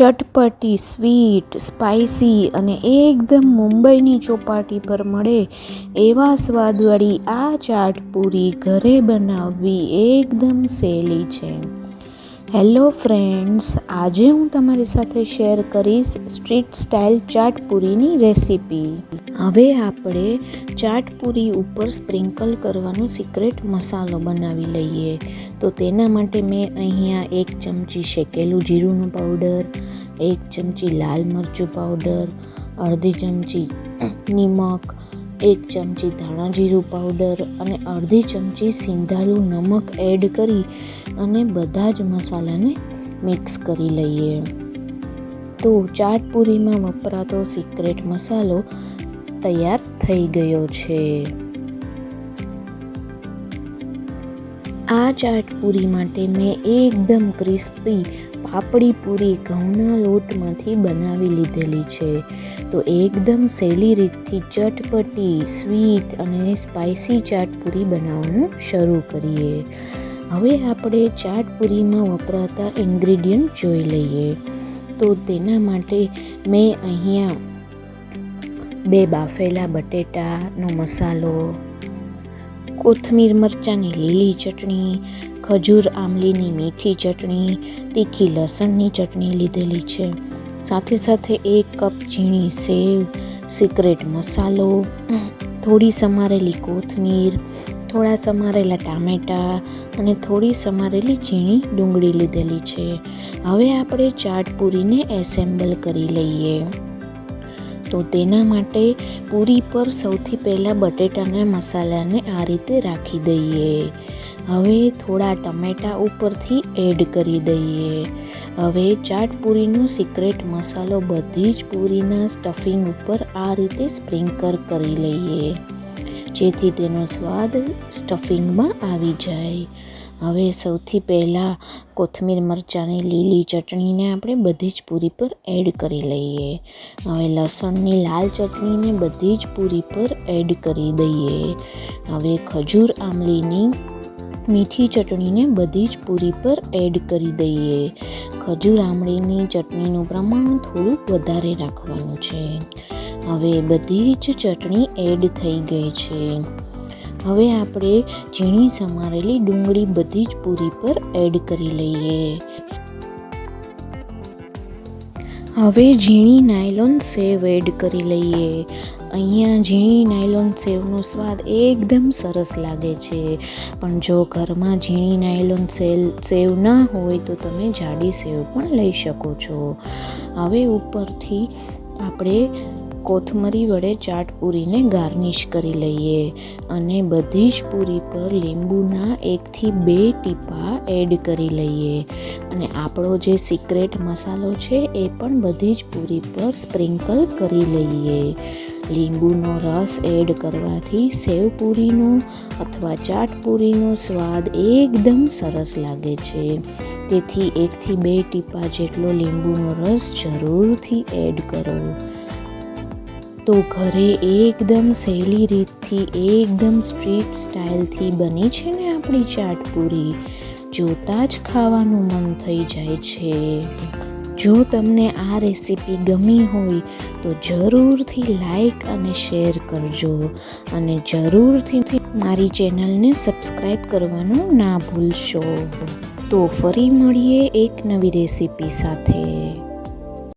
ચટપટી, sweet spicy અને એકદમ મુંબઈની ચોપાટી પર મળે એવા સ્વાદવાળી આ ચાટ પૂરી ઘરે બનાવવી એકદમ સહેલી છે. હેલો ફ્રેન્ડ્સ, આજે હું તમારી સાથે શેર કરીશ સ્ટ્રીટ સ્ટાઇલ ચાટ પૂરીની રેસીપી. હવે આપણે ચાટ પૂરી ઉપર સ્પ્રિંકલ કરવાનો સિક્રેટ મસાલો બનાવી લઈએ. તો તેના માટે મેં અહીંયા એક ચમચી શેકેલું જીરુંનું પાવડર એક ચમચી લાલ મરચું પાવડર અડધી ચમચી નિમક એક ચમચી ધાણા જીરું પાવડર અને અડધી ચમચી સિંધાલું નમક એડ કરી અને બધા જ મસાલાને મિક્સ કરી લઈએ. તો ચાટ પૂરીમાં વપરાતો સિક્રેટ મસાલો તૈયાર થઈ ગયો છે. આ ચાટ પૂરી માટે મેં એકદમ ક્રિસ્પી પાપડી પૂરી ઘઉંના લોટમાંથી બનાવી લીધેલી છે. તો એકદમ સહેલી રીતથી ચટપટી, સ્વીટ અને સ્પાઇસી ચાટ પૂરી બનાવવાનું શરૂ કરીએ. હવે આપણે ચાટ પૂરીમાં વપરાતા ઇન્ગ્રીડિયન્ટ જોઈ લઈએ. તો તેના માટે મેં અહીંયા બે બાફેલા બટેટાનો મસાલો કોથમીર મરચાંની લીલી ચટણી, ખજૂર આમલીની મીઠી ચટણી, તીખી લસણની ચટણી લીધેલી છે. સાથે સાથે એક કપ ઝીણી સેવ, સિક્રેટ મસાલો, થોડી સમારેલી કોથમીર, થોડા સમારેલા ટામેટાં અને થોડી સમારેલી ઝીણી ડુંગળી લીધેલી છે. હવે આપણે ચાટ પૂરીને એસેમ્બલ કરી લઈએ. તો તેના માટે પૂરી પર સૌથી પહેલાં બટેટાના મસાલાને આ રીતે રાખી દઈએ. હવે થોડા ટમેટા ઉપરથી એડ કરી દઈએ. હવે ચાટ પૂરીનો સિક્રેટ મસાલો બધી જ પૂરીના સ્ટફિંગ ઉપર આ રીતે સ્પ્રિંકર કરી લઈએ. જેથી તેનો સ્વાદ સ્ટફિંગમાં આવી જાય. હવે સૌથી પહેલાં કોથમીર મરચાંની લીલી ચટણીને આપણે બધી જ પૂરી પર એડ કરી લઈએ. હવે લસણની લાલ ચટણીને બધી જ પૂરી પર એડ કરી દઈએ. હવે ખજૂર આમલીની મીઠી ચટણીને બધી જ પૂરી પર એડ કરી દઈએ. ખજૂર આમળીની ચટણીનું પ્રમાણ થોડુંક વધારે રાખવાનું છે. હવે બધી જ ચટણી એડ થઈ ગઈ છે. હવે આપણે ઝીણી સમારેલી ડુંગળી બધી જ પૂરી પર એડ કરી લઈએ. હવે ઝીણી નાયલોન સેવ એડ કરી લઈએ. અહીંયા ઝીણી નાયલોન સેવનો સ્વાદ એકદમ સરસ લાગે છે. પણ જો ઘરમાં ઝીણી નાયલોન સેલ, સેવ ના હોય તો તમે જાડી સેવ પણ લઈ શકો છો. હવે ઉપરથી આપણે કોથમરી વડે ચાટ પૂરીને ગાર્નિશ કરી લઈએ અને બધી જ પૂરી પર લીંબુના એકથી બે ટીપા એડ કરી લઈએ. અને આપણો જે સિક્રેટ મસાલો છે એ પણ બધી જ પૂરી પર સ્પ્રિંકલ કરી લઈએ. લીંબુનો રસ એડ કરવાથી સેવ પૂરીનો અથવા ચાટ પૂરીનો સ્વાદ એકદમ સરસ લાગે છે. તેથી એકથી બે ટીપા જેટલો લીંબુનો રસ જરૂરથી એડ કરો. તો ઘરે એકદમ સહેલી રીતથી, એકદમ સ્ટ્રીટ સ્ટાઇલથી બની છે ને આપણી ચાટ પૂરી. જોતાં જ ખાવાનું મન થઈ જાય છે. જો તમને આ રેસીપી ગમી હોય, તો જરૂરથી લાઈક અને શેર કરજો. અને જરૂરથી મારી ચેનલને સબસ્ક્રાઈબ કરવાનું ના ભૂલશો. તો ફરી મળીએ એક નવી રેસીપી સાથે.